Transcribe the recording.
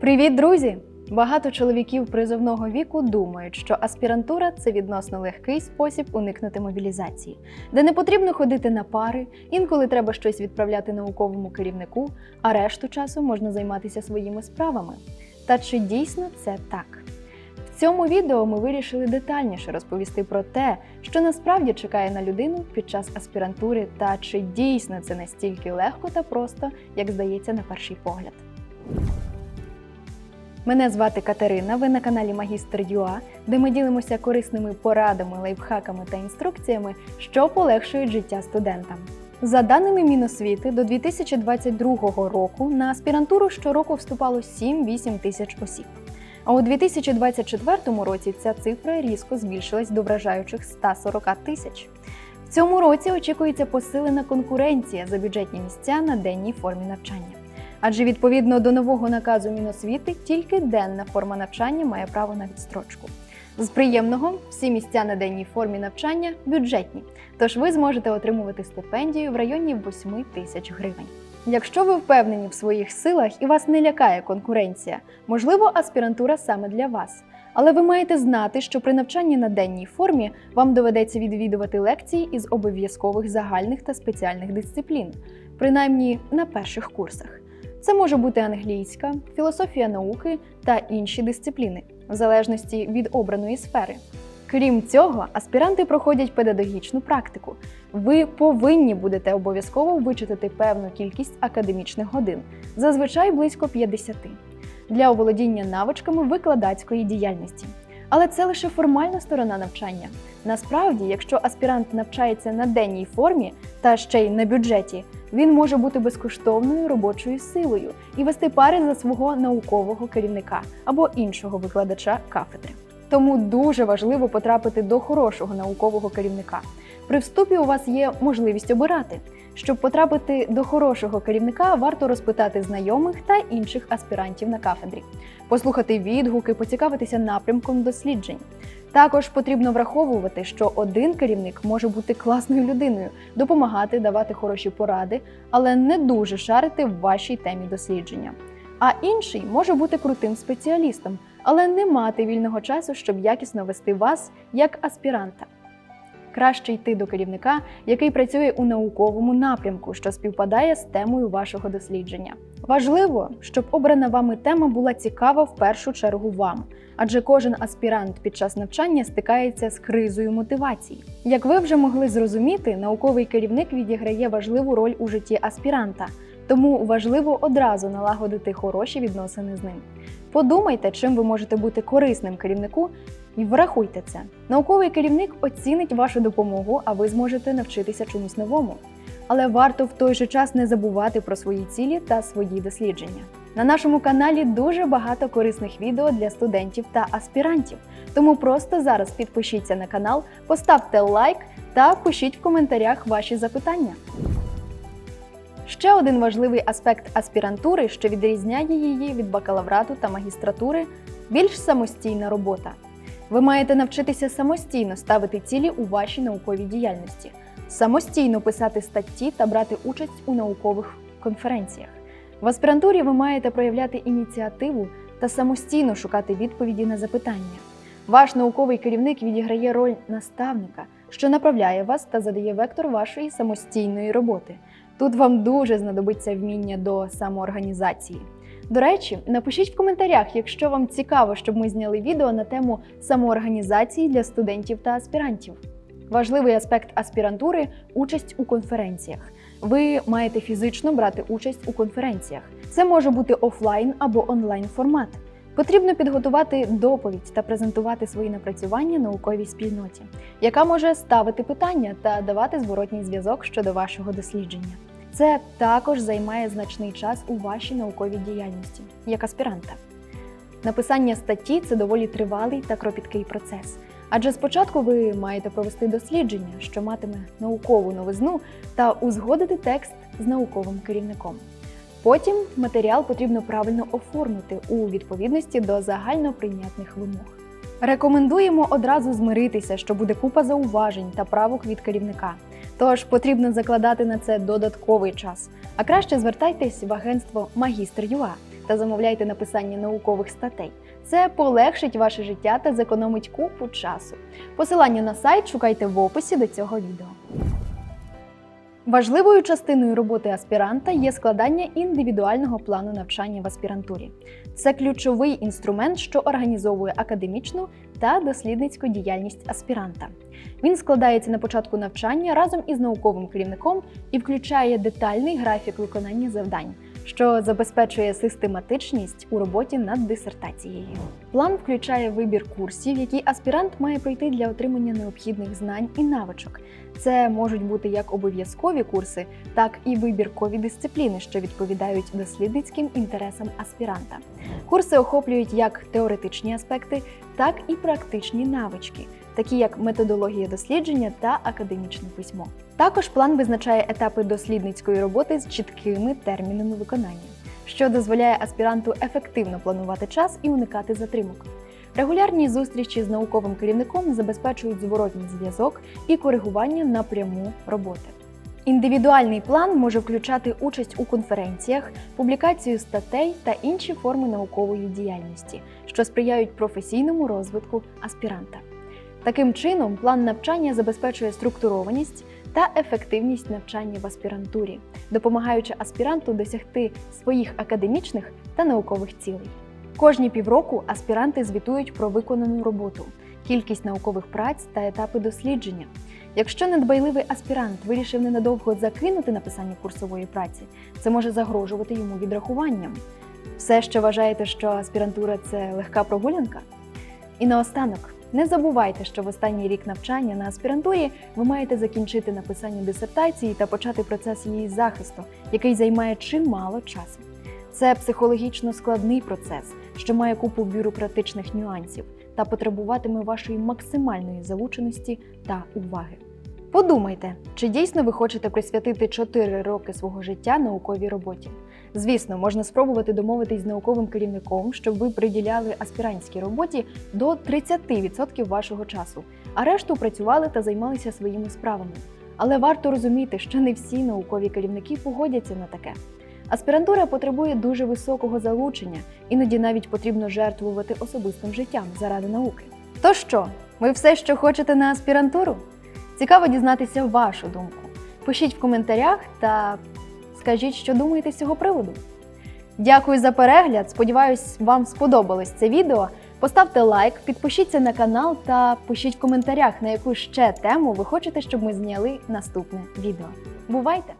Привіт, друзі! Багато чоловіків призовного віку думають, що аспірантура це відносно легкий спосіб уникнути мобілізації, де не потрібно ходити на пари, інколи треба щось відправляти науковому керівнику, а решту часу можна займатися своїми справами. Та чи дійсно це так? В цьому відео ми вирішили детальніше розповісти про те, що насправді чекає на людину під час аспірантури, та чи дійсно це настільки легко та просто, як здається на перший погляд. Мене звати Катерина. Ви на каналі Магістр ЮА, де ми ділимося корисними порадами, лайфхаками та інструкціями, що полегшують життя студентам. За даними Міносвіти, до 2022 року на аспірантуру щороку вступало 7-8 тисяч осіб. А у 2024 році ця цифра різко збільшилась до вражаючих 140 тисяч. В цьому році очікується посилена конкуренція за бюджетні місця на денній формі навчання. Адже відповідно до нового наказу Міносвіти тільки денна форма навчання має право на відстрочку. З приємного всі місця на денній формі навчання бюджетні, тож ви зможете отримувати стипендію в районі 8 тисяч гривень. Якщо ви впевнені в своїх силах і вас не лякає конкуренція, можливо, аспірантура саме для вас. Але ви маєте знати, що при навчанні на денній формі вам доведеться відвідувати лекції із обов'язкових загальних та спеціальних дисциплін, принаймні на перших курсах. Це може бути англійська, філософія науки та інші дисципліни, в залежності від обраної сфери. Крім цього, аспіранти проходять педагогічну практику. Ви повинні будете обов'язково вичитати певну кількість академічних годин, зазвичай близько 50, для оволодіння навичками викладацької діяльності. Але це лише формальна сторона навчання. Насправді, якщо аспірант навчається на денній формі та ще й на бюджеті, він може бути безкоштовною робочою силою і вести пари за свого наукового керівника або іншого викладача кафедри. Тому дуже важливо потрапити до хорошого наукового керівника. При вступі у вас є можливість обирати. Щоб потрапити до хорошого керівника, варто розпитати знайомих та інших аспірантів на кафедрі, послухати відгуки, поцікавитися напрямком досліджень. Також потрібно враховувати, що один керівник може бути класною людиною, допомагати, давати хороші поради, але не дуже шарити в вашій темі дослідження. А інший може бути крутим спеціалістом, але не мати вільного часу, щоб якісно вести вас як аспіранта. Краще йти до керівника, який працює у науковому напрямку, що співпадає з темою вашого дослідження. Важливо, щоб обрана вами тема була цікава в першу чергу вам, адже кожен аспірант під час навчання стикається з кризою мотивації. Як ви вже могли зрозуміти, науковий керівник відіграє важливу роль у житті аспіранта, тому важливо одразу налагодити хороші відносини з ним. Подумайте, чим ви можете бути корисним керівнику, і врахуйте це. Науковий керівник оцінить вашу допомогу, а ви зможете навчитися чомусь новому. Але варто в той же час не забувати про свої цілі та свої дослідження. На нашому каналі дуже багато корисних відео для студентів та аспірантів. Тому просто зараз підпишіться на канал, поставте лайк та пишіть в коментарях ваші запитання. Ще один важливий аспект аспірантури, що відрізняє її від бакалаврату та магістратури більш самостійна робота. Ви маєте навчитися самостійно ставити цілі у вашій науковій діяльності, самостійно писати статті та брати участь у наукових конференціях. В аспірантурі ви маєте проявляти ініціативу та самостійно шукати відповіді на запитання. Ваш науковий керівник відіграє роль наставника, що направляє вас та задає вектор вашої самостійної роботи. Тут вам дуже знадобиться вміння до самоорганізації. До речі, напишіть в коментарях, якщо вам цікаво, щоб ми зняли відео на тему самоорганізації для студентів та аспірантів. Важливий аспект аспірантури участь у конференціях. Ви маєте фізично брати участь у конференціях. Це може бути офлайн або онлайн формат. Потрібно підготувати доповідь та презентувати свої напрацювання науковій спільноті, яка може ставити питання та давати зворотній зв'язок щодо вашого дослідження. Це також займає значний час у вашій науковій діяльності, як аспіранта. Написання статті це доволі тривалий та кропіткий процес. Адже спочатку ви маєте провести дослідження, що матиме наукову новизну, та узгодити текст з науковим керівником. Потім матеріал потрібно правильно оформити у відповідності до загальноприйнятних вимог. Рекомендуємо одразу змиритися, що буде купа зауважень та правок від керівника. Тож потрібно закладати на це додатковий час. А краще звертайтесь в агентство Магістр.ЮА. та замовляйте написання наукових статей. Це полегшить ваше життя та зекономить купу часу. Посилання на сайт шукайте в описі до цього відео. Важливою частиною роботи аспіранта є складання індивідуального плану навчання в аспірантурі. Це ключовий інструмент, що організовує академічну та дослідницьку діяльність аспіранта. Він складається на початку навчання разом із науковим керівником і включає детальний графік виконання завдань, що забезпечує систематичність у роботі над дисертацією. План включає вибір курсів, які аспірант має пройти для отримання необхідних знань і навичок. Це можуть бути як обов'язкові курси, так і вибіркові дисципліни, що відповідають дослідницьким інтересам аспіранта. Курси охоплюють як теоретичні аспекти, так і практичні навички, такі як методологія дослідження та академічне письмо. Також план визначає етапи дослідницької роботи з чіткими термінами виконання, що дозволяє аспіранту ефективно планувати час і уникати затримок. Регулярні зустрічі з науковим керівником забезпечують зворотній зв'язок і коригування напряму роботи. Індивідуальний план може включати участь у конференціях, публікацію статей та інші форми наукової діяльності, що сприяють професійному розвитку аспіранта. Таким чином, план навчання забезпечує структурованість та ефективність навчання в аспірантурі, допомагаючи аспіранту досягти своїх академічних та наукових цілей. Кожні півроку аспіранти звітують про виконану роботу, кількість наукових праць та етапи дослідження. Якщо недбайливий аспірант вирішив ненадовго закинути написання курсової праці, це може загрожувати йому відрахуванням. Все ще вважаєте, що аспірантура це легка прогулянка? І наостанок, не забувайте, що в останній рік навчання на аспірантурі ви маєте закінчити написання дисертації та почати процес її захисту, який займає чимало часу. Це психологічно складний процес, що має купу бюрократичних нюансів та потребуватиме вашої максимальної залученості та уваги. Подумайте, чи дійсно ви хочете присвятити 4 роки свого життя науковій роботі. Звісно, можна спробувати домовитись з науковим керівником, щоб ви приділяли аспірантській роботі до 30% вашого часу, а решту працювали та займалися своїми справами. Але варто розуміти, що не всі наукові керівники погодяться на таке. Аспірантура потребує дуже високого залучення, іноді навіть потрібно жертвувати особистим життям заради науки. То що, ви все, що хочете на аспірантуру? Цікаво дізнатися вашу думку. Пишіть в коментарях та скажіть, що думаєте з цього приводу. Дякую за перегляд. Сподіваюсь, вам сподобалось це відео. Поставте лайк, підпишіться на канал та пишіть в коментарях, на яку ще тему ви хочете, щоб ми зняли наступне відео. Бувайте!